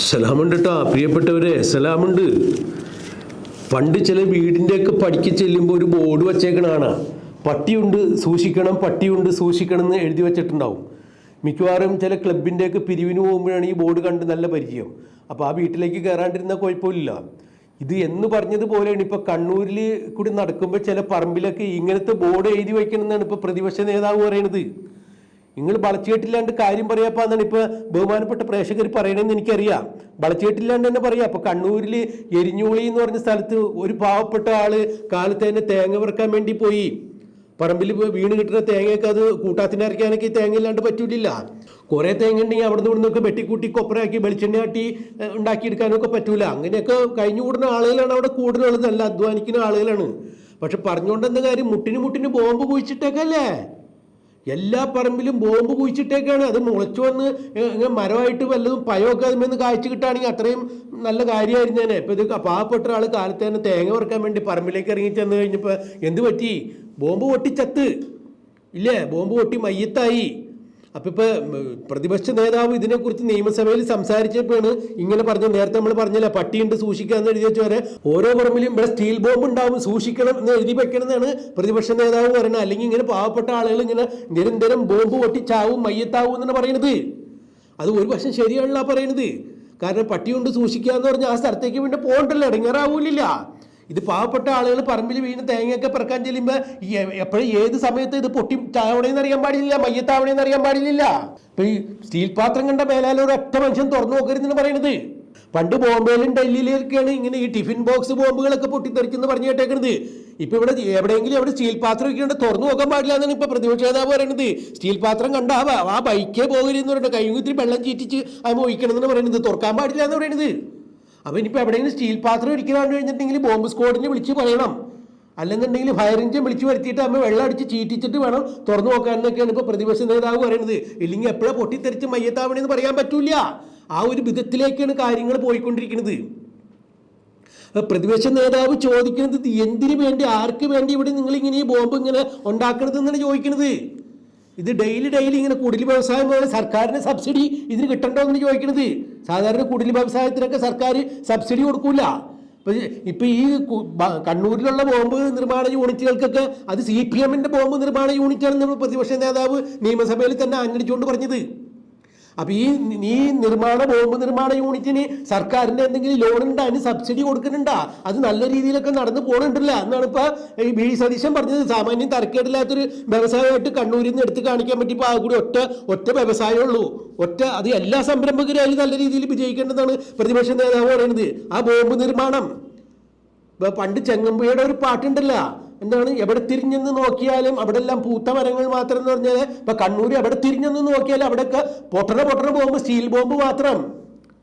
സലാമുണ്ട് കേട്ടോ പ്രിയപ്പെട്ടവരെ സലാമുണ്ട്. പണ്ട് ചില വീടിന്റെയൊക്കെ പടിക്ക് ചെല്ലുമ്പോൾ ഒരു ബോർഡ് വച്ചേക്കണാണ് പട്ടിയുണ്ട് സൂക്ഷിക്കണം പട്ടിയുണ്ട് സൂക്ഷിക്കണം എന്ന് എഴുതി വെച്ചിട്ടുണ്ടാവും. മിക്കവാറും ചില ക്ലബിന്റെയൊക്കെ പിരിവിന് പോകുമ്പോഴാണ് ഈ ബോർഡ് കണ്ട് നല്ല പരിചയം. അപ്പോൾ ആ വീട്ടിലേക്ക് കയറാണ്ടിരുന്ന കുഴപ്പമില്ല. ഇത് എന്ന് പറഞ്ഞതുപോലെയാണ് ഇപ്പോൾ കണ്ണൂരിൽ കൂടി നടക്കുമ്പോൾ ചില പറമ്പിലൊക്കെ ഇങ്ങനത്തെ ബോർഡ് എഴുതി വയ്ക്കണം എന്നാണ് ഇപ്പോൾ പ്രതിപക്ഷ നേതാവ് പറയുന്നത് നിങ്ങൾ വളച്ചുകെട്ടില്ലാണ്ട് കാര്യം പറയാപ്പാന്നാണ് ഇപ്പൊ ബഹുമാനപ്പെട്ട പ്രേക്ഷകർ പറയണമെന്ന് എനിക്കറിയാം. വളച്ചുകെട്ടില്ലാണ്ട് തന്നെ പറയാം. അപ്പൊ കണ്ണൂരിൽ എരിഞ്ഞൂളി എന്ന് പറഞ്ഞ സ്ഥലത്ത് ഒരു പാവപ്പെട്ട ആൾ കാലത്ത് തന്നെ തേങ്ങ വറുക്കാൻ വേണ്ടി പോയി. പറമ്പിൽ വീണ് കിട്ടുന്ന തേങ്ങയൊക്കെ അത് കൂട്ടാത്തിന് അരയ്ക്കാനൊക്കെ ഈ തേങ്ങ ഇല്ലാണ്ട് പറ്റൂലില്ല. കുറേ തേങ്ങ ഉണ്ടെങ്കിൽ അവിടെ നിന്ന് ഇവിടുന്നൊക്കെ വെട്ടിക്കൂട്ടി കൊപ്പരയാക്കി വെളിച്ചെണ്ണ ആട്ടി ഉണ്ടാക്കിയെടുക്കാനൊക്കെ പറ്റൂല. അങ്ങനെയൊക്കെ കഴിഞ്ഞു കൂടുന്ന ആളുകളാണ് അവിടെ കൂടുതലുള്ളത്. നല്ല അധ്വാനിക്കുന്ന ആളുകളാണ്. പക്ഷെ പറഞ്ഞുകൊണ്ട് എന്താ കാര്യം? മുട്ടിന് മുട്ടിന് ബോംബ് കുഴിച്ചിട്ടേക്കല്ലേ എല്ലാ പറമ്പിലും ബോംബ് കുഴിച്ചിട്ടേക്കാണ്. അത് മുളച്ചു വന്ന് മരമായിട്ട് വല്ലതും പയമൊക്കെ അതിൽ കാഴ്ച കിട്ടുകയാണെങ്കിൽ അത്രയും നല്ല കാര്യമായിരുന്നു ഞാൻ ഇപ്പം ഇത് പാവപ്പെട്ട ആൾ കാലത്ത് തന്നെ തേങ്ങ വറുക്കാൻ വേണ്ടി പറമ്പിലേക്ക് ഇറങ്ങി ചെന്ന് കഴിഞ്ഞപ്പോൾ എന്ത് പറ്റി? ബോംബ് പൊട്ടിച്ചത്ത്. ഇല്ലേ? ബോംബ് പൊട്ടി മയ്യത്തായി. അപ്പം ഇപ്പൊ പ്രതിപക്ഷ നേതാവ് ഇതിനെക്കുറിച്ച് നിയമസഭയിൽ സംസാരിച്ചപ്പോഴാണ് ഇങ്ങനെ പറഞ്ഞു. നേരത്തെ നമ്മൾ പറഞ്ഞില്ല പട്ടിയുണ്ട് സൂക്ഷിക്കുക എന്ന് എഴുതി വെച്ചവരെ. ഓരോ പറമ്പിലും ഇവിടെ സ്റ്റീൽ ബോംബ് ഉണ്ടാവും സൂക്ഷിക്കണം എന്ന് എഴുതി വെക്കണം എന്നാണ് പ്രതിപക്ഷ നേതാവ് പറയുന്നത്. അല്ലെങ്കിൽ ഇങ്ങനെ പാവപ്പെട്ട ആളുകൾ ഇങ്ങനെ നിരന്തരം ബോംബ് പൊട്ടിച്ചാവും മയ്യത്താവും എന്നാണ് പറയുന്നത്. അത് ഒരു പക്ഷം ശരിയാണല്ലോ പറയുന്നത്. കാരണം പട്ടിയുണ്ട് സൂക്ഷിക്കുക എന്ന് പറഞ്ഞാൽ ആ സ്ഥലത്തേക്ക് വേണ്ടി പോകണ്ടല്ലോ ഇടങ്ങാറാവൂലില്ല ഇത് പാവപ്പെട്ട ആളുകൾ പറമ്പിൽ വീണ് തേങ്ങയൊക്കെ പിറക്കാൻ ചെല്ലുമ്പോൾ എപ്പോഴും ഏത് സമയത്ത് ഇത് പൊട്ടി ചാവണേന്ന് അറിയാൻ പാടില്ല മയ്യത്താവണേന്ന് അറിയാൻ പാടില്ല. ഇപ്പൊ ഈ സ്റ്റീൽ പാത്രം കണ്ട മേലാൽ ഒരു ഒറ്റ മനുഷ്യൻ തുറന്നു നോക്കരുതെന്ന് പറയുന്നത് പണ്ട് ബോംബെയിലും ഡൽഹിയിലൊക്കെയാണ് ഇങ്ങനെ ഈ ടിഫിൻ ബോക്സ് ബോംബുകളൊക്കെ പൊട്ടിത്തെറിക്കുന്നു പറഞ്ഞു കേട്ടേക്കുന്നത് ഇപ്പൊ ഇവിടെ എവിടെയെങ്കിലും അവിടെ സ്റ്റീൽ പാത്രം ഇരിക്കേണ്ട തുറന്നു നോക്കാൻ പാടില്ല എന്നാണ് ഇപ്പൊ പ്രതിപക്ഷ നേതാവ് പറയുന്നത് സ്റ്റീൽ പാത്രം കണ്ട ആ ബൈക്കേ പോകരുതെന്ന് പറയുന്നത് കൈകുത്തിരി വെള്ളം ചീറ്റിച്ച് അത് മോഹിക്കണം പറയുന്നത് തുറക്കാൻ പാടില്ല എന്ന് പറയുന്നത് അപ്പൊ ഇനിയിപ്പോൾ എവിടെയെങ്കിലും സ്റ്റീൽ പാത്രം ഇരിക്കാണ്ട് കഴിഞ്ഞിട്ടുണ്ടെങ്കിൽ ബോംബ് സ്ക്വാഡിനെ വിളിച്ച് പറയണം. അല്ലെന്നുണ്ടെങ്കിൽ ഫയർ എഞ്ചിൻ വിളിച്ച് വരുത്തിയിട്ട് അമ്മ വെള്ളം അടിച്ച് ചീറ്റിച്ചിട്ട് വേണം തുറന്നു നോക്കാൻ എന്നൊക്കെയാണ് ഇപ്പോൾ പ്രതിപക്ഷ നേതാവ് പറയുന്നത്. ഇല്ലെങ്കിൽ എപ്പോഴാണ് പൊട്ടിത്തെറിച്ച് മയ്യത്താവണെന്ന് പറയാൻ പറ്റൂല. ആ ഒരു വിധത്തിലേക്കാണ് കാര്യങ്ങൾ പോയിക്കൊണ്ടിരിക്കുന്നത്. പ്രതിപക്ഷ നേതാവ് ചോദിക്കുന്നത് എന്തിനു വേണ്ടി ആർക്ക് വേണ്ടി ഇവിടെ നിങ്ങൾ ഇങ്ങനെ ഈ ബോംബ് ഇങ്ങനെ ഉണ്ടാക്കണത് എന്നാണ് ചോദിക്കുന്നത്. ഇത് ഡെയിലി ഡെയിലി ഇങ്ങനെ കുടിൽ വ്യവസായം പോലെ സർക്കാരിന് സബ്സിഡി ഇതിന് കിട്ടണ്ടോ എന്ന് ചോദിക്കുന്നത് സാധാരണ കുടിൽ വ്യവസായത്തിനൊക്കെ സർക്കാർ സബ്സിഡി കൊടുക്കൂല. ഇപ്പം ഇപ്പം ഈ കണ്ണൂരിലുള്ള ബോംബ് നിർമ്മാണ യൂണിറ്റുകൾക്കൊക്കെ അത് സി പി എമ്മിന്റെ ബോംബ് നിർമ്മാണ യൂണിറ്റാണെന്ന് പ്രതിപക്ഷ നേതാവ് നിയമസഭയിൽ തന്നെ അന്വേഷിച്ചുകൊണ്ട് പറഞ്ഞത്. അപ്പൊ ഈ ഈ നിർമ്മാണ ബോംബ് നിർമ്മാണ യൂണിറ്റിന് സർക്കാരിന്റെ എന്തെങ്കിലും ലോൺ ഉണ്ടോ? അതിന് സബ്സിഡി കൊടുക്കുന്നുണ്ടോ? അത് നല്ല രീതിയിലൊക്കെ നടന്നു പോകുന്നുണ്ടല്ല എന്നാണ് ഇപ്പൊ ഈ ബി സതീശൻ പറഞ്ഞത്. സാമാന്യം തരക്കേടില്ലാത്തൊരു വ്യവസായമായിട്ട് കണ്ണൂരിൽ നിന്ന് എടുത്ത് കാണിക്കാൻ പറ്റി ഇപ്പൊ ആ കൂടി ഒറ്റ ഒറ്റ വ്യവസായമേ ഉള്ളൂ ഒറ്റ അത് എല്ലാ സംരംഭകരും അതിൽ നല്ല രീതിയിൽ വിജയിക്കേണ്ടതാണ് പ്രതിപക്ഷ നേതാവ് പറയുന്നത്. ആ ബോംബ് നിർമ്മാണം. പണ്ട് ചെങ്ങമ്പുഴയുടെ ഒരു പാട്ടുണ്ടല്ല. എന്താണ്? എവിടെ തിരിഞ്ഞെന്ന് നോക്കിയാലും അവിടെ എല്ലാം പൂത്ത മരങ്ങൾ മാത്രം എന്ന് പറഞ്ഞാൽ ഇപ്പൊ കണ്ണൂർ എവിടെ തിരിഞ്ഞെന്ന് നോക്കിയാലും അവിടെയൊക്കെ പൊട്ടണ പൊട്ടണ ബോംബ് സ്റ്റീൽ ബോംബ് മാത്രം.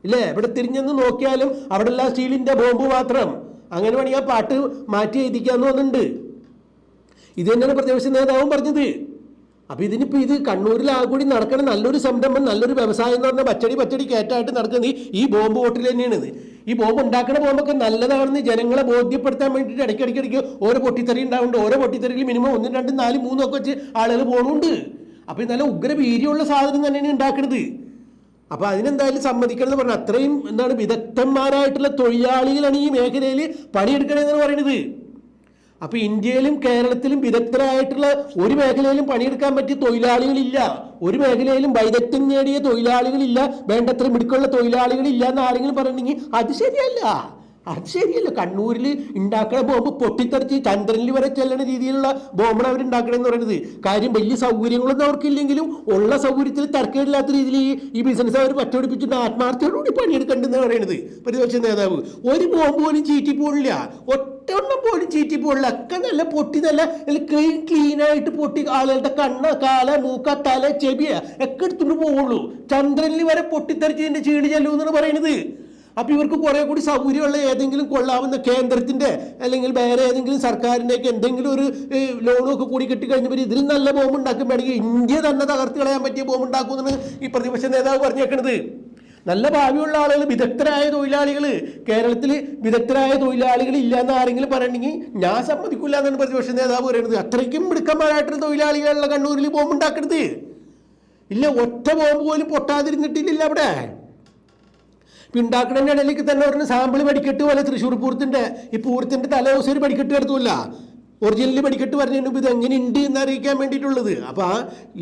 ഇല്ലേ? എവിടെ തിരിഞ്ഞെന്ന് നോക്കിയാലും അവിടെ എല്ലാം സ്റ്റീലിന്റെ ബോംബ് മാത്രം. അങ്ങനെ വേണമെങ്കിൽ ആ പാട്ട് മാറ്റി എഴുതിക്കാന്ന് തോന്നുന്നുണ്ട്. ഇത് തന്നെയാണ് പ്രതിപക്ഷ നേതാവും പറഞ്ഞത്. അപ്പൊ ഇതിനിപ്പോ ഇത് കണ്ണൂരിൽ ആകൂടി കൂടി നടക്കണ നല്ലൊരു സംരംഭം നല്ലൊരു വ്യവസായം എന്ന് പറഞ്ഞാൽ പച്ചടി പച്ചടി കയറ്റായിട്ട് നടക്കുന്നത് ഈ- ബോംബ് ബോട്ടിൽ തന്നെയാണ് ഇത്. ഈ ബോംബ് ഉണ്ടാക്കുന്ന ബോംബൊക്കെ നല്ലതാണെന്ന് ജനങ്ങളെ ബോധ്യപ്പെടുത്താൻ വേണ്ടിയിട്ട് ഇടയ്ക്കിടയ്ക്ക് ഇടയ്ക്ക് ഓരോ പൊട്ടിത്തെറി ഉണ്ടാവുന്നുണ്ട്. ഓരോ പൊട്ടിത്തെറിയിൽ മിനിമം ഒന്നും രണ്ടും നാലും മൂന്നും ഒക്കെ വെച്ച് ആളുകൾ പോകുന്നുണ്ട് അപ്പൊ ഇത് നല്ല ഉഗ്ര വീര്യമുള്ള സാധനം തന്നെയാണ് ഉണ്ടാക്കുന്നത് അപ്പൊ അതിനെന്തായാലും സമ്മതിക്കണം എന്ന് പറഞ്ഞാൽ അത്രയും എന്താണ് വിദഗ്ധന്മാരായിട്ടുള്ള തൊഴിലാളികളാണ് ഈ മേഖലയിൽ പണിയെടുക്കണമെന്നാണ് പറയുന്നത്. അപ്പൊ ഇന്ത്യയിലും കേരളത്തിലും വിദഗ്ധരായിട്ടുള്ള ഒരു മേഖലയിലും പണിയെടുക്കാൻ പറ്റിയ തൊഴിലാളികളില്ല. ഒരു മേഖലയിലും വൈദഗ്ധ്യം നേടിയ തൊഴിലാളികളില്ല. വേണ്ടത്ര മിടുക്കുള്ള തൊഴിലാളികളില്ല എന്ന് ആരെങ്കിലും പറഞ്ഞിട്ടുണ്ടെങ്കിൽ അത് ശരിയല്ല. അത് ശരിയല്ല. കണ്ണൂരിൽ ഉണ്ടാക്കണ ബോംബ് പൊട്ടിത്തെറിച്ച് ചന്ദ്രനിൽ വരെ ചെല്ലണ രീതിയിലുള്ള ബോംബാണ് അവർ ഉണ്ടാക്കണമെന്ന് പറയുന്നത്. കാര്യം വലിയ സൗകര്യങ്ങളൊന്നും അവർക്കില്ലെങ്കിലും ഉള്ള സൗകര്യത്തിൽ തർക്കമില്ലാത്ത രീതിയിൽ ഈ ഈ ബിസിനസ് അവർ പറ്റുപിടിപ്പിച്ചിട്ട് ആത്മാർത്ഥയോടുകൂടി പണിയെടുക്കേണ്ടെന്ന് പറയുന്നത്. പ്രതിപക്ഷ നേതാവ് ഒരു ബോംബ് പോലും ചീറ്റി പോകില്ല ഒറ്റെണ്ണം പോലും ചീറ്റി പോകില്ല ഒക്കെ നല്ല പൊട്ടി നല്ല ക്ലീൻ ക്ലീൻ ആയിട്ട് പൊട്ടി ആളുകളുടെ കണ്ണ് കാല മൂക്ക തല ചെവിയ ഒക്കെ എടുത്തുകൊണ്ട് പോവുള്ളൂ. ചന്ദ്രനിൽ വരെ പൊട്ടിത്തെറിച്ചതിന്റെ ചീട് ചെല്ലൂ എന്നാണ് പറയുന്നത്. അപ്പൊ ഇവർക്ക് കുറേ കൂടി സൗകര്യമുള്ള ഏതെങ്കിലും കൊള്ളാവുന്ന കേന്ദ്രത്തിന്റെ അല്ലെങ്കിൽ വേറെ ഏതെങ്കിലും സർക്കാരിന്റെ ഒക്കെ എന്തെങ്കിലും ഒരു ലോണും ഒക്കെ കൂടി കിട്ടിക്കഴിഞ്ഞപ്പോൾ ഇതിൽ നല്ല ബോംബ് ഉണ്ടാക്കും. വേണമെങ്കിൽ ഇന്ത്യ തന്നെ തകർത്ത് കളയാൻ പറ്റിയ ബോംബ് ഉണ്ടാക്കുമെന്നാണ് ഈ പ്രതിപക്ഷ നേതാവ് പറഞ്ഞേക്കണത്. നല്ല ഭാവിയുള്ള ആളുകൾ വിദഗ്ധരായ തൊഴിലാളികൾ കേരളത്തിൽ വിദഗ്ധരായ തൊഴിലാളികൾ ഇല്ല എന്ന് ആരെങ്കിലും പറയണമെങ്കിൽ ഞാൻ സമ്മതിക്കില്ല എന്നാണ് പ്രതിപക്ഷ നേതാവ് പറയുന്നത്. അത്രയ്ക്കും മിടുക്കന്മാരായിട്ടുള്ള തൊഴിലാളികളുള്ള കണ്ണൂരിൽ ബോംബ് ഉണ്ടാക്കരുത്. ഇല്ല ഒറ്റ ബോംബ് പോലും പൊട്ടാതിരുന്നിട്ടില്ല അവിടെ. ഇപ്പം ഇടയിലേക്ക് തന്നെ ഒരു സാമ്പിൾ പഠിക്കട്ട് പോലെ തൃശ്ശൂർ പൂരത്തിന്റെ ഈ പൂരത്തിന്റെ തലേദിവസം ഒരു പഠിക്കട്ട് എടുത്തുമില്ല. ഒറിജിനൽ പഠിക്കട്ട് പറഞ്ഞതിന് മുമ്പ് ഇത് എങ്ങനെ ഉണ്ട് എന്ന് അറിയിക്കാൻ വേണ്ടിയിട്ടുള്ളത്. അപ്പോൾ ആ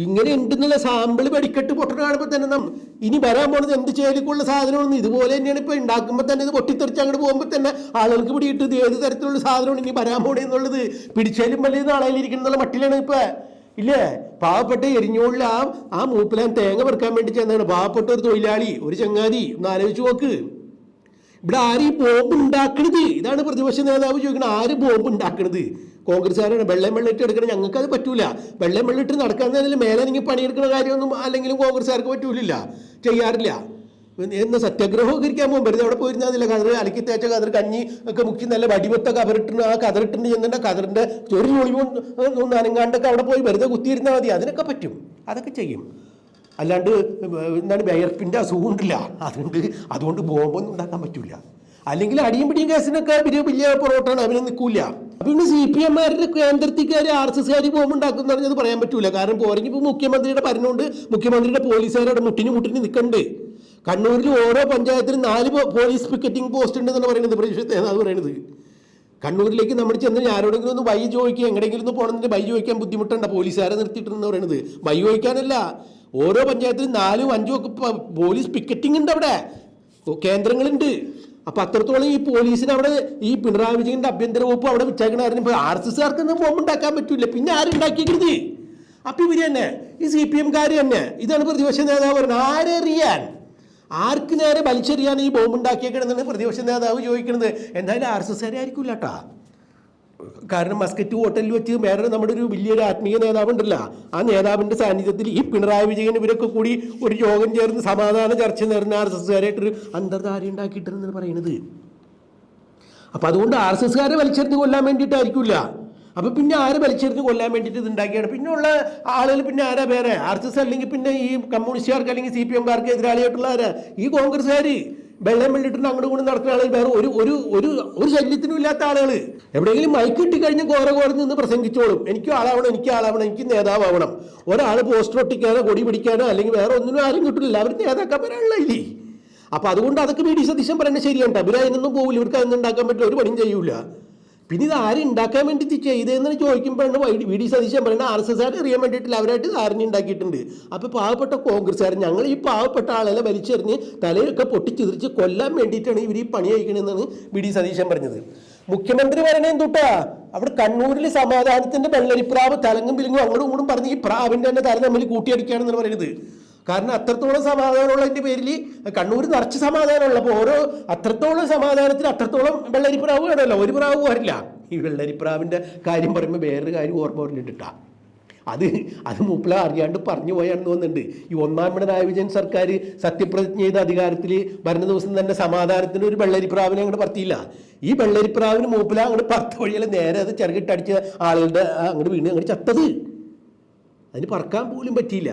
ഇങ്ങനെ ഉണ്ടെന്നുള്ള സാമ്പിൾ പഠിക്കട്ട് പൊട്ടണ കാണുമ്പോൾ തന്നെ നം ഇനി വരാൻ പോണത് എന്ത് ചെയ്യലിക്കുള്ള സാധനമാണ് ഇതുപോലെ തന്നെയാണ് ഇപ്പോൾ ഉണ്ടാക്കുമ്പോൾ തന്നെ ഇത് പൊട്ടിത്തെറിച്ച് അങ്ങോട്ട് പോകുമ്പോൾ തന്നെ ആളുകൾക്ക് പിടിയിട്ട് ഇത് ഏത് തരത്തിലുള്ള സാധനമാണ് ഇനി വരാൻ പോണേ എന്നുള്ളത്. പിടിച്ചാലും വലിയ നാളായിലിരിക്കുന്ന മട്ടിലാണ് ഇപ്പോൾ ഇല്ലേ? പാവപ്പെട്ട എരിഞ്ഞോളിൽ ആ ആ മൂപ്പിലാൻ തേങ്ങ പെറുക്കാൻ വേണ്ടി ചെന്നാണ് പാവപ്പെട്ട ഒരു തൊഴിലാളി ഒരു ചങ്ങാതി. ഒന്ന് ആലോചിച്ച് നോക്ക്. ഇവിടെ ആര് ഈ ബോംബ് ഉണ്ടാക്കണത് ഇതാണ് പ്രതിപക്ഷ നേതാവ് ചോദിക്കുന്നത് ആര് ബോംബ് ഉണ്ടാക്കണത് കോൺഗ്രസ്സുകാരാണ് വെള്ളം വെള്ളിട്ട് എടുക്കണം ഞങ്ങൾക്ക് അത് പറ്റൂല വെള്ളം വെള്ളിട്ട് നടക്കാൻ മേലെ നിങ്ങൾ പണിയെടുക്കുന്ന കാര്യമൊന്നും അല്ലെങ്കിലും കോൺഗ്രസ്സുകാർക്ക് പറ്റൂലില്ല. ചെയ്യാറില്ല. എന്ന് സത്യാഗ്രഹമൊക്കെ ഇരിക്കാൻ പോകും. വെറുതെ അവിടെ പോയിരുന്നില്ല കതിർ. അലക്കി തേച്ച കതിർ കഞ്ഞി ഒക്കെ മുക്കി നല്ല വടിവത്ത കവറിട്ടുണ്ട് ആ കതിറിട്ടുണ്ട് ചെന്നിട്ട് കതിറിന്റെ ഒരു ഒളിവും ഒന്ന് അനങ്ങാണ്ടൊക്കെ അവിടെ പോയി വെറുതെ കുത്തിയിരുന്നാൽ മതി. അതിനൊക്കെ പറ്റും. അതൊക്കെ ചെയ്യും. അല്ലാണ്ട് എന്താണ് വിയർപ്പിന്റെ അസുഖം ഉണ്ടില്ല. അതുകൊണ്ട് അതുകൊണ്ട് ബോംബൊന്നും ഉണ്ടാക്കാൻ പറ്റില്ല അല്ലെങ്കിൽ അടിയും പിടിയും കേസിനൊക്കെ വലിയ വലിയ പൊറോട്ടാണ്. അവന് നിൽക്കൂല. പിന്നെ സി പി എമ്മാരുടെ കേന്ദ്രത്തിക്കാർ ആർ എസ് എസ്കാർ ബോംബ് ഉണ്ടാക്കുന്ന പറഞ്ഞത് പറയാൻ പറ്റില്ല കാരണം പോരെങ്കിൽ ഇപ്പോൾ മുഖ്യമന്ത്രിയുടെ പറഞ്ഞുകൊണ്ട് മുഖ്യമന്ത്രിയുടെ പോലീസുകാരുടെ മുട്ടിന് മുട്ടിന് നിൽക്കണ്ട്. കണ്ണൂരിൽ ഓരോ പഞ്ചായത്തിലും നാല് പോലീസ് പിക്കറ്റിംഗ് പോസ്റ്റ് ഉണ്ടെന്നാണ് പറയുന്നത് പ്രതിപക്ഷത്തെ അത് പറയുന്നത്. കണ്ണൂരിലേക്ക് നമ്മൾ ചെന്ന് ആരോടെങ്കിലും ഒന്ന് വൈ ചോദിക്കുക എങ്ങടെങ്കിലും ഒന്ന് പോകണമെങ്കിൽ വൈ ചോദിക്കാൻ ബുദ്ധിമുട്ടുണ്ട്. പോലീസുകാരെ നിർത്തിയിട്ടുണ്ടെന്ന് പറയുന്നത്. വൈ ചോദിക്കാനല്ല. ഓരോ പഞ്ചായത്തിലും നാലും അഞ്ചും ഒക്കെ പോലീസ് പിക്കറ്റിംഗ് ഉണ്ട് അവിടെ. കേന്ദ്രങ്ങളുണ്ട്. അപ്പം അത്രത്തോളം ഈ പോലീസിന് അവിടെ ഈ പിണറായി വിജയന്റെ ആഭ്യന്തര വകുപ്പ് അവിടെ വിച്ചേക്കണമായിരുന്നു ഇപ്പോൾ ആർ എസ് എസ്കാർക്കൊന്നും ബോംബ് ഉണ്ടാക്കാൻ പറ്റില്ല പിന്നെ ആരുണ്ടാക്കിയത് അപ്പം ഇവർ തന്നെ ഈ സി പി എംകാർ തന്നെ. ഇതാണ് പ്രതിപക്ഷ നേതാവ് പറയുന്നത്. ആരെറിയാൻ? ആർക്ക് നേരെ വലിച്ചെറിയാൻ ഈ ബോംബ് ഉണ്ടാക്കിയേക്കണമെന്നാണ് പ്രതിപക്ഷ നേതാവ് ചോദിക്കുന്നത്? എന്തായാലും ആർ എസ് എസ് ആയിരിക്കില്ല കാരണം മസ്കറ്റ് ഹോട്ടലിൽ വെച്ച് വേറെ നമ്മുടെ ഒരു വലിയൊരു ആത്മീയ നേതാവുണ്ടല്ലോ. ആ നേതാവിന്റെ സാന്നിധ്യത്തിൽ ഈ പിണറായി വിജയൻ ഇവരൊക്കെ കൂടി ഒരു യോഗം ചേർന്ന് സമാധാന ചർച്ച നേർന്ന ആർ എസ് എസ്കാരായിട്ടൊരു അന്തർധാര ഉണ്ടാക്കിയിട്ടെന്നാണ് പറയുന്നത്. അപ്പം അതുകൊണ്ട് ആർ എസ് എസ്കാരെ വലിച്ചെറിഞ്ഞ് കൊല്ലാൻ വേണ്ടിയിട്ടായിരിക്കില്ല അപ്പൊ പിന്നെ ആര് വലിച്ചെറിഞ്ഞ് കൊല്ലാൻ വേണ്ടിയിട്ട് ഇത് ഉണ്ടാക്കിയാണ്? പിന്നെ ഉള്ള ആളുകൾ പിന്നെ ആരാ വേറെ? ആർ എസ് എസ് അല്ലെങ്കിൽ പിന്നെ ഈ കമ്മ്യൂണിസ്റ്റുകാർക്ക് അല്ലെങ്കിൽ സി പി എംകാർക്ക് എതിരാളിയായിട്ടുള്ള ആരാ ഈ കോൺഗ്രസ്സുകാർ വെള്ളം വേണ്ടിയിട്ടുണ്ട് അങ്ങോട്ട് കൊണ്ട് നടക്കുന്ന ആളുകൾ വേറെ ഒരു ഒരു ഒരു ഒരു ശല്യത്തിനും ഇല്ലാത്ത ആളുകൾ എവിടെയെങ്കിലും മൈക്ക് കിട്ടിക്കഴിഞ്ഞ് കോര കോര നിന്ന് പ്രസംഗിച്ചോളും. എനിക്ക് ആളാവണം എനിക്ക് ആളാവണം എനിക്ക് നേതാവണം ഒരാൾ പോസ്റ്റർ ഒട്ടിക്കാനോ കൊടി പിടിക്കാനോ അല്ലെങ്കിൽ വേറെ ഒന്നിനും ആരും കിട്ടില്ല അവർ നേതാക്കാൻ വരാനുള്ള ഇല്ലേ അപ്പൊ അതുകൊണ്ട് അതൊക്കെ വി ഡി സതീശൻ പറയുന്നത് ശരിയാണ്. കേട്ടോ. നിന്നും പോകില്ല ഇവർക്ക് അതൊന്നും ഉണ്ടാക്കാൻ പറ്റില്ല. ഒരു പണിയും ചെയ്യൂല. പിന്നെ ഇത് ആരും ഉണ്ടാക്കാൻ വേണ്ടിയിട്ട് ചെയ്തതെന്ന് ചോദിക്കുമ്പോഴാണ് വൈ- ഡി സതീശൻ പറയുന്നത്. ആർ എസ് എസ് ആയിട്ട് അറിയാൻ വേണ്ടിയിട്ടില്ല അവരായിട്ട് ധാരണ ഉണ്ടാക്കിയിട്ടുണ്ട് അപ്പോൾ പാവപ്പെട്ട കോൺഗ്രസ്സുകാർ ഞങ്ങൾ ഈ പാവപ്പെട്ട ആളെല്ലാം വലിച്ചെറിഞ്ഞ് തലയൊക്കെ പൊട്ടിച്ചിതിരിച്ച് കൊല്ലാൻ വേണ്ടിയിട്ടാണ് ഇവർ ഈ പണി കഴിക്കണമെന്നാണ് വി ഡി സതീശൻ പറഞ്ഞത്. മുഖ്യമന്ത്രി പറയണേ എന്തുട്ടാ? അവിടെ കണ്ണൂരിൽ സമാധാനത്തിന്റെ വെള്ളരിപ്രാവ് തലങ്ങും പിലങ്ങും അങ്ങോട്ടും ഇങ്ങോട്ടും പറഞ്ഞ് ഈ പ്രാവിന്റെ തന്നെ തല തമ്മിൽ കൂട്ടിയടിക്കുകയാണെന്നാണ് പറയുന്നത് കാരണം അത്രത്തോളം സമാധാനമുള്ളതിന്റെ പേരിൽ കണ്ണൂർ നിറച്ച് സമാധാനമുള്ള അപ്പോൾ ഓരോ അത്രത്തോളം സമാധാനത്തിൽ അത്രത്തോളം വെള്ളരിപ്രാവ് വേണമല്ലോ. ഒരു പ്രാവ് വരില്ല ഈ വെള്ളരിപ്രാവിന്റെ കാര്യം പറയുമ്പോൾ വേറൊരു കാര്യം ഓർമ്മ പറഞ്ഞിട്ടാ അത് അത് മൂപ്പിള അറിയാണ്ട് പറഞ്ഞു പോയാണെന്ന് തോന്നുന്നുണ്ട്. ഈ ഒന്നാം പിണറായി വിജയൻ സർക്കാർ സത്യപ്രതിജ്ഞ ചെയ്ത അധികാരത്തിൽ വരുന്ന ദിവസം തന്നെ സമാധാനത്തിന് ഒരു വെള്ളരിപ്രാവിനെ അങ്ങോട്ട് പറത്തിയില്ല. ഈ വെള്ളരിപ്രാവിന് മൂപ്പില അങ്ങോട്ട് പറത്ത വഴിയിൽ നേരെ അത് ചെറുകിട്ടടിച്ച ആളുകളുടെ അങ്ങോട്ട് വീണ് അങ്ങോട്ട് ചത്തത്. അതിന് പറക്കാൻ പോലും പറ്റിയില്ല.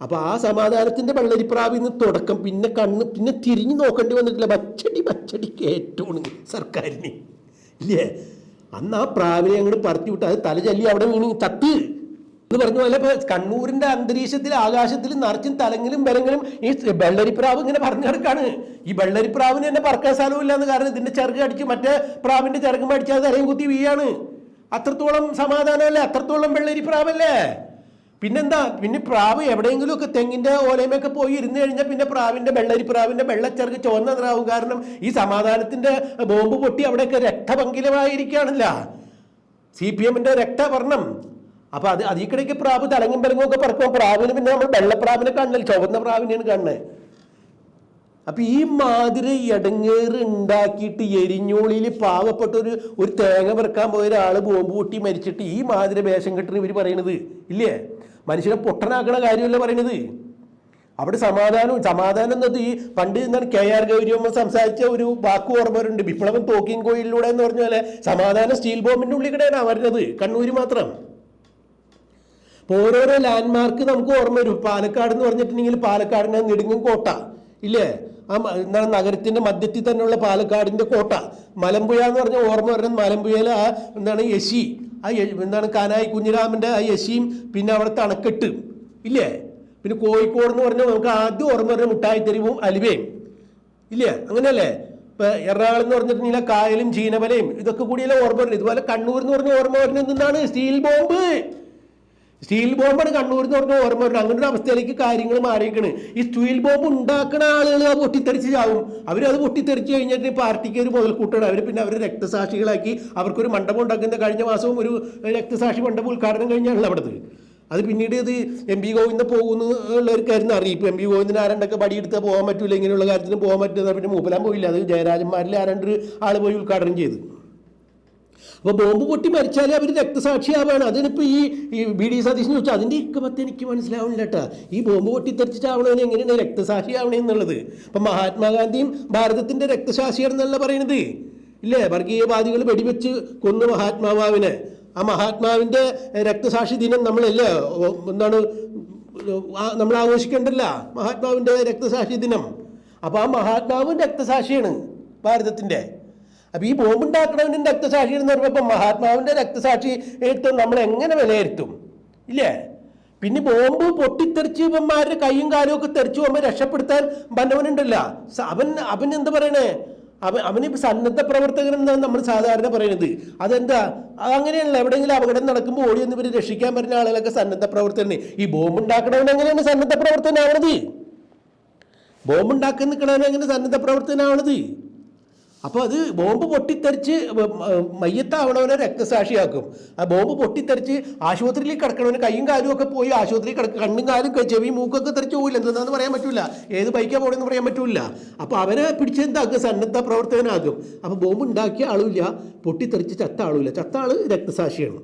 അപ്പോൾ ആ സമാധാനത്തിന്റെ വെള്ളരിപ്രാവിൽ നിന്ന് തുടക്കം പിന്നെ കണ്ണ് പിന്നെ തിരിഞ്ഞു നോക്കേണ്ടി വന്നിട്ടില്ല. ബച്ചടി ബച്ചടി കേറ്റോണ് സർക്കാരിന്. ഇല്ലേ? അന്ന് ആ പ്രാവിനെ അങ്ങോട്ട് പറത്തി വിട്ട് അത് തല ചല്ലി അവിടെ വീണ്. തത്ത് എന്ന് പറഞ്ഞ പോലെ കണ്ണൂരിന്റെ അന്തരീക്ഷത്തിൽ ആകാശത്തിൽ നിറച്ചും തലങ്ങളും ബലങ്ങളും ഈ വെള്ളരിപ്രാവ് ഇങ്ങനെ പറഞ്ഞു കിടക്കാണ് ഈ വെള്ളരിപ്രാവിന് തന്നെ പറക്കാൻ സ്ഥലമില്ല എന്ന് കാരണം ഇതിന്റെ ചെറുക് അടിച്ച് മറ്റേ പ്രാവിന്റെ ചെറുകും അടിച്ചാൽ തലയും കുത്തി വീയാണ് അത്രത്തോളം സമാധാനമല്ലേ? അത്രത്തോളം വെള്ളരിപ്രാവല്ലേ? പിന്നെന്താ? പിന്നെ പ്രാവ് എവിടെയെങ്കിലും ഒക്കെ തെങ്ങിന്റെ ഓലയമൊക്കെ പോയി ഇരുന്ന് കഴിഞ്ഞാൽ പിന്നെ പ്രാവിന്റെ വെള്ളരി പ്രാവിന്റെ വെള്ളച്ചെറുക്ക് ചുവന്ന നിറാവും കാരണം ഈ സമാധാനത്തിന്റെ ബോംബ് പൊട്ടി അവിടെയൊക്കെ രക്തപങ്കിലമായിരിക്കുകയാണല്ല. സി പി എമ്മിന്റെ രക്തവർണം അപ്പൊ അത് അതിക്കിടയ്ക്ക് പ്രാവ് തലങ്ങും പെലങ്ങും ഒക്കെ പറക്കുമ്പോൾ പ്രാവിന് പിന്നെ നമ്മൾ വെള്ളപ്രാവിനെ കാണുന്നില്ല. ചുവന്ന പ്രാവിനെയാണ് കാണുന്നത്. അപ്പൊ ഈ മാതിരി ഇടങ്ങേറ് ഉണ്ടാക്കിയിട്ട് എരിഞ്ഞോളിയിൽ പാവപ്പെട്ട ഒരു ഒരു തേങ്ങ പെറുക്കാൻ പോയ ഒരാൾ ബോംബ് പൊട്ടി മരിച്ചിട്ട് ഈ മാതിരി വേഷം കെട്ടിന് ഇവർ പറയണത് ഇല്ലേ? മനുഷ്യനെ പൊട്ടനാക്കണ കാര്യമല്ല പറയണത്? അവിടെ സമാധാനം സമാധാനം എന്നത് ഈ പണ്ട് എന്താണ് കെ ആർ ഗൗരിയമ്മ സംസാരിച്ച ഒരു വാക്ക് ഓർമ്മയുണ്ട് വിപ്ലവം തോക്കിയും കോയിലൂടെ എന്ന് പറഞ്ഞ പോലെ സമാധാനം സ്റ്റീൽ ബോംബിന്റെ ഉള്ളിൽ കൂടെയാണ് വരുന്നത് കണ്ണൂര് മാത്രം. അപ്പോൾ ഓരോരോ ലാൻഡ്മാർക്ക് നമുക്ക് ഓർമ്മ വരും. പാലക്കാട് എന്ന് പറഞ്ഞിട്ടുണ്ടെങ്കിൽ പാലക്കാടിനെ നെടുങ്ങും കോട്ട. ഇല്ലേ? ആ എന്താണ് നഗരത്തിന്റെ മധ്യത്തിൽ തന്നെയുള്ള പാലക്കാടിന്റെ കോട്ട. മലമ്പുഴ എന്ന് പറഞ്ഞ ഓർമ്മ വരുന്നത് മലമ്പുഴയിലെ ആ എന്താണ് യശി. ആ എന്താണ് കാനായി കുഞ്ഞിരാമന്റെ ആ യശിയും പിന്നെ അവിടുത്തെ അണക്കെട്ട് ഇല്ലേ? പിന്നെ കോഴിക്കോട് എന്ന് പറഞ്ഞാൽ നമുക്ക് ആദ്യം ഓർമ്മ വരുന്ന മുട്ടായി തെരുവും അലുവയും. ഇല്ലേ? അങ്ങനെയല്ലേ? ഇപ്പൊ എറണാകുളം എന്ന് പറഞ്ഞിട്ടുണ്ടെങ്കിൽ കായലും ചീനവലയും ഇതൊക്കെ കൂടിയല്ലേ ഓർമ്മ വരുന്നത്. ഇതുപോലെ കണ്ണൂർ എന്ന് പറഞ്ഞ ഓർമ്മ വരുന്നത് എന്താണ്? Steel bomb. സ്റ്റീൽ ബോംബാണ് കണ്ണൂർ എന്ന് പറഞ്ഞ ഓർമ്മ വരുന്നത്. അങ്ങനെ ഒരു അവസ്ഥയിലേക്ക് കാര്യങ്ങൾ മാറിയിരിക്കണ് ഈ സ്റ്റീൽ ബോംബ് ഉണ്ടാക്കുന്ന ആളുകൾ അത് പൊട്ടിത്തെറിച്ച് ചാവും അവരത് പൊട്ടിത്തെറിച്ച് കഴിഞ്ഞിട്ട് പാർട്ടിക്ക് ഒരു മുതൽക്കൂട്ടാണ്. അവർ പിന്നെ അവർ രക്തസാക്ഷികളാക്കി അവർക്കൊരു മണ്ഡപം ഉണ്ടാക്കുന്ന കഴിഞ്ഞ മാസവും ഒരു രക്തസാക്ഷി മണ്ഡപം ഉദ്ഘാടനം കഴിഞ്ഞാണല്ലോ അവിടുത്തെ. അത് പിന്നീട് ഇത് എം പി ഗോവിന്ദ പോകുന്നു ഉള്ളവർക്കായിരുന്നു അറിയിപ്പ് എം പി ഗോവിന്ദന് ആരണ്ടൊക്കെ പടിയെടുത്താൽ പോകാൻ പറ്റൂല ഇങ്ങനെയുള്ള കാര്യത്തിന് പോകാൻ പറ്റില്ല പിന്നെ മൂപ്പലാൻ പോയില്ല. അത് ജയരാജന്മാരിൽ ആരണ്ട് ആൾ പോയി ഉദ്ഘാടനം ചെയ്തു. അപ്പോൾ ബോംബ് പൊട്ടി മരിച്ചാൽ അവർ രക്തസാക്ഷിയാവാണ്. അതിനിപ്പോൾ ഈ ഈ ബി ഡി സതീശൻ ചോദിച്ചു അതിന്റെ ഇക്കമത്തെ എനിക്ക് മനസ്സിലാവുന്നില്ല കേട്ടാ ഈ ബോംബ് പൊട്ടിത്തെറിച്ചിട്ടാവണവന് എങ്ങനെയാണ് രക്തസാക്ഷിയാവണേ എന്നുള്ളത്? അപ്പം മഹാത്മാഗാന്ധിയും ഭാരതത്തിന്റെ രക്തസാക്ഷിയാണെന്നല്ല പറയണത്. ഇല്ലേ? വർഗീയവാദികൾ വെടിവെച്ച് കൊന്നു മഹാത്മാവിനെ ആ മഹാത്മാവിന്റെ രക്തസാക്ഷി ദിനം നമ്മളല്ലേ എന്താണ് നമ്മൾ ആഘോഷിക്കേണ്ടല്ല. മഹാത്മാവിന്റെ രക്തസാക്ഷി ദിനം. അപ്പോൾ ആ മഹാത്മാവും രക്തസാക്ഷിയാണ് ഭാരതത്തിന്റെ അപ്പോൾ ഈ ബോംബ് ഉണ്ടാക്കണവന്റെ രക്തസാക്ഷി എന്ന് പറയുമ്പോൾ മഹാത്മാവിന്റെ രക്തസാക്ഷി എടുത്ത് നമ്മൾ എങ്ങനെ വിലയിരുത്തും? ഇല്ലേ? പിന്നെ ബോംബ് പൊട്ടിത്തെറിച്ച് ഇവന്മാരുടെ കൈയും കാലും ഒക്കെ തെറിച്ചു പോകുമ്പോൾ രക്ഷപ്പെടുത്താൻ വന്നവനുണ്ടല്ല. അവൻ അവൻ എന്താ പറയണേ? അവൻ അവന് സന്നദ്ധ പ്രവർത്തകൻ എന്നാണ് നമ്മൾ സാധാരണ പറയുന്നത്. അതെന്താ? അങ്ങനെയല്ല എവിടെയെങ്കിലും അപകടം നടക്കുമ്പോൾ ഓടി എന്ന് ഇവർ രക്ഷിക്കാൻ പറ്റുന്ന ആളുകളൊക്കെ സന്നദ്ധ പ്രവർത്തകന്. ഈ ബോംബ് ഉണ്ടാക്കണവൻ എങ്ങനെയാണ് സന്നദ്ധ പ്രവർത്തനാവണത് ബോംബ് ഉണ്ടാക്കി നിൽക്കണവൻ എങ്ങനെ സന്നദ്ധ പ്രവർത്തകനാവണത്? അപ്പോൾ അത് ബോംബ് പൊട്ടിത്തെറിച്ച് മയ്യത്താവണവനെ രക്തസാക്ഷിയാക്കും. ആ ബോംബ് പൊട്ടിത്തെറിച്ച് ആശുപത്രിയിൽ കിടക്കണവന് കൈയും കാലും ഒക്കെ പോയി ആശുപത്രിയിൽ കിടക്കും കണ്ണും കാലും ചെവി മൂക്കൊക്കെ തെറിച്ച് പോയില്ല എന്താണെന്ന് പറയാൻ പറ്റില്ല ഏത് ബൈക്കാണ് പോകണമെന്ന് പറയാൻ പറ്റില്ല അപ്പോൾ അവനെ പിടിച്ച് എന്താക്കും? സന്നദ്ധ പ്രവർത്തകനാകും അപ്പോൾ ബോംബ് ഉണ്ടാക്കിയ ആളുമില്ല പൊട്ടിത്തെറിച്ച് ചത്ത ആളുമില്ല ചത്ത ആൾ രക്തസാക്ഷിയാണ്.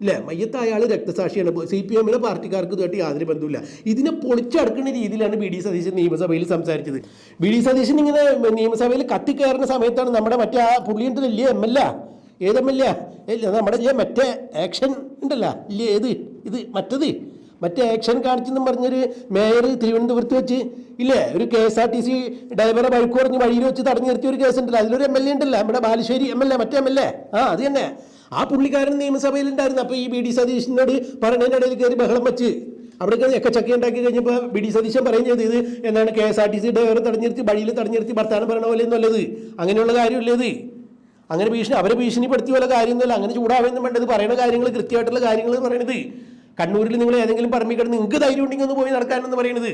ഇല്ലേ മയ്യത്തായ ആൾ രക്തസാക്ഷിയാണ്. സി പി എമ്മിലെ പാർട്ടിക്കാർക്ക് ഇതുമായിട്ട് യാതൊരു ബന്ധമില്ല ഇതിനെ പൊളിച്ചടക്കുന്ന രീതിയിലാണ് ബി ഡി സതീശൻ നിയമസഭയിൽ സംസാരിച്ചത്. ബി ഡി സതീശൻ ഇങ്ങനെ നിയമസഭയിൽ കത്തിക്കയറുന്ന സമയത്താണ് നമ്മുടെ മറ്റേ ആ പുള്ളിയുണ്ട് വലിയ എം എൽ എ ഏത് എം എൽ എ നമ്മുടെ മറ്റേ ആക്ഷൻ ഉണ്ടല്ലോ. ഇല്ലേ ഏത്? ഇത് മറ്റത്? മറ്റേ ആക്ഷൻ കാണിച്ചെന്നും പറഞ്ഞൊരു മേയർ തിരുവനന്തപുരത്ത് വെച്ച് ഇല്ലേ? ഒരു K S R T C ഡ്രൈവറെ വഴിക്കുറഞ്ഞ് വഴിയിൽ വെച്ച് തടഞ്ഞു നിർത്തിയ ഒരു കേസ് ഉണ്ടല്ലോ. അതിലൊരു എം എൽ എ ഉണ്ടല്ലോ. നമ്മുടെ ബാലുശ്ശേരി എം എൽ എ മറ്റേ എം എൽ എ ആ അത് തന്നെ. ആ പുള്ളിക്കാരൻ നിയമസഭയിൽ ഉണ്ടായിരുന്നു അപ്പോൾ ഈ ബി ഡി സതീഷിനോട് പറഞ്ഞതിന്റെ ഇടയിൽ കയറി ബഹളം വെച്ച് അവിടെ കയറി എക്കച്ചക്ക ഉണ്ടാക്കി കഴിഞ്ഞപ്പോൾ ബി ഡി സതീശൻ പറയും ഇത് എന്താണ് K S R T C driver തടഞ്ഞിരുത്തി വഴിയിൽ തടഞ്ഞിരുത്തി ഭർത്താനം പറയണ പോലെ എന്നുള്ളത് അങ്ങനെയുള്ള കാര്യമില്ല ഇത്. അങ്ങനെ ഭീഷണി അവരെ ഭീഷണിപ്പെടുത്തിയ പോലെ കാര്യമൊന്നുമല്ല അങ്ങനെ ചൂടാവുന്നു വേണ്ടത് പറയുന്ന കാര്യങ്ങൾ കൃത്യമായിട്ടുള്ള കാര്യങ്ങൾ പറയണത്. കണ്ണൂരിൽ നിങ്ങൾ ഏതെങ്കിലും പറമ്പിൽ കിടന്ന് നിങ്ങൾക്ക് ധൈര്യം ഉണ്ടെങ്കിൽ ഒന്ന് പോയി നടക്കാനെന്ന് പറയണത്.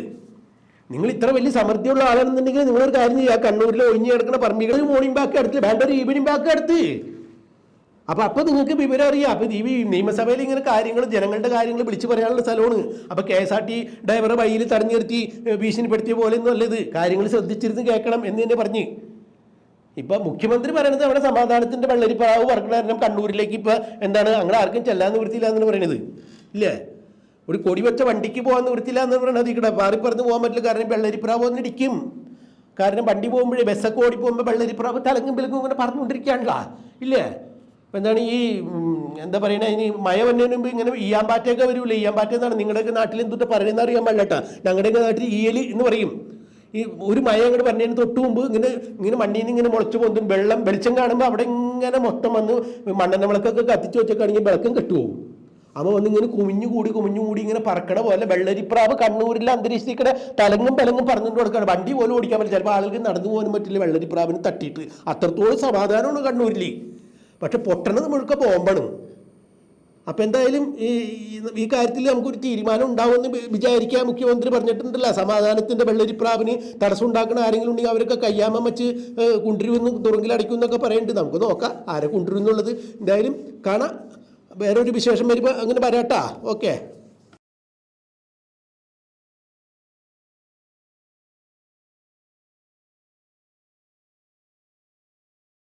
നിങ്ങൾ ഇത്ര വലിയ സമൃദ്ധിയുള്ള ആളാണെന്നുണ്ടെങ്കിൽ നിങ്ങളൊരു കാര്യം ചെയ്യുക. കണ്ണൂരിൽ ഒഴിഞ്ഞു കിടക്കുന്ന പറമ്പികൾ മോർണിംഗ് ബാക്ക് അടുത്ത് വേണ്ട ഒരു ഈവനിങ് ബാക്ക് അടുത്ത്. അപ്പൊ അപ്പൊ നിങ്ങൾക്ക് വിവരം അറിയാം. അപ്പൊ ഈ നിയമസഭയിൽ ഇങ്ങനെ കാര്യങ്ങൾ ജനങ്ങളുടെ കാര്യങ്ങൾ വിളിച്ചു പറയാനുള്ള സ്ഥലമാണ്. അപ്പൊ കെ എസ് ആർ ടി ഡ്രൈവറെ വഴിയിൽ തടഞ്ഞു നിർത്തി ഭീഷണിപ്പെടുത്തിയ പോലെ ഒന്നും അല്ലത്. കാര്യങ്ങൾ ശ്രദ്ധിച്ചിരുന്ന് കേൾക്കണം എന്ന് തന്നെ പറഞ്ഞ്. ഇപ്പൊ മുഖ്യമന്ത്രി പറയണത് അവിടെ സമാധാനത്തിന്റെ വെള്ളരിപ്പാവ് കാരണം കണ്ണൂരിലേക്ക് ഇപ്പൊ എന്താണ്? അങ്ങനെ ആർക്കും ചെല്ലാൻ നിവൃത്തിയില്ല എന്നാണ് പറയണത്. ഇല്ലേ? ഒരു കൊടി വെച്ച വണ്ടിക്ക് പോകാൻ നിവൃത്തിയില്ല എന്ന് പറയണത്. ഇവിടെ പാറി പറന്ന് പോകാൻ പറ്റില്ല. കാരണം വെള്ളരിപ്രാവ് വന്ന് ഇടിക്കും. കാരണം വണ്ടി പോകുമ്പോഴേ ബസ്സൊക്കെ ഓടി പോകുമ്പോൾ വെള്ളരിപ്രാവ് തലങ്ങും വിലങ്ങും ഇങ്ങനെ പറഞ്ഞുകൊണ്ടിരിക്കുകയാണല്ലോ ഇല്ലേ? ഇപ്പം എന്താണ് ഈ എന്താ പറയണേ ഇനി മഴ വന്നതിന് മുമ്പ് ഇങ്ങനെ ഈയാമ്പാറ്റയൊക്കെ വരൂലേ? ഈയാമ്പാറ്റ എന്നാണ് നിങ്ങളുടെയൊക്കെ നാട്ടിൽ എന്തുട്ട് പറയുന്നത് അറിയാൻ പാടില്ല ഞങ്ങളുടെയൊക്കെ നാട്ടിൽ ഈയൽ എന്ന് പറയും. ഈ ഒരു മഴ അങ്ങോട്ട് പറഞ്ഞതിന് തൊട്ട് മുമ്പ് ഇങ്ങനെ ഇങ്ങനെ മണ്ണിൽ നിന്ന് ഇങ്ങനെ മുളച്ചു പൊന്തും വെള്ളം വെളിച്ചം കാണുമ്പോൾ അവിടെ ഇങ്ങനെ മൊത്തം വന്ന് മണ്ണെണ്ണ വിളക്കൊക്കെ കത്തിച്ച് വെച്ചൊക്കെ വിളക്കം കെട്ടുപോകും. അമ്മ വന്ന് ഇങ്ങനെ കുമിഞ്ഞു കൂടി കുമിഞ്ഞു കൂടി ഇങ്ങനെ പറക്കണ പോലെ വെള്ളരിപ്രാവ് കണ്ണൂരിലെ അന്തരീക്ഷത്തിക്കടെ തലങ്ങും പലങ്ങും പറഞ്ഞുകൊണ്ട് കൊടുക്കണം. വണ്ടി പോലും ഓടിക്കാൻ പറ്റില്ല. ചിലപ്പോൾ ആളുകൾക്ക് നടന്നു പോകാനും പറ്റില്ല വെള്ളരിപ്രാവിന് തട്ടിയിട്ട്. അത്രത്തോളം സമാധാനമാണ് കണ്ണൂരിൽ പക്ഷെ പൊട്ടണത് മുഴുക്ക ബോംബാണ്. അപ്പം എന്തായാലും ഈ ഈ- കാര്യത്തിൽ നമുക്കൊരു തീരുമാനം ഉണ്ടാവുമെന്ന് വിചാരിക്കുക. മുഖ്യമന്ത്രി പറഞ്ഞിട്ടുണ്ടല്ല സമാധാനത്തിന്റെ വെള്ളരിപ്രാവിന് തടസ്സം ഉണ്ടാക്കുന്ന ആരെങ്കിലും ഉണ്ടെങ്കിൽ അവരൊക്കെ കയ്യാമം വെച്ച് ഏഹ്, കൊണ്ടുവരുമെന്ന് തുറങ്കിലടയ്ക്കും എന്നൊക്കെ പറയുന്നുണ്ട് നമുക്ക് നോക്കാം ആരെ കുണ്ടിരുന്നുള്ളത്. എന്തായാലും കാണാം. വേറൊരു വിശേഷം വരുമ്പോൾ അങ്ങനെ വരാട്ടാ. ഓക്കെ.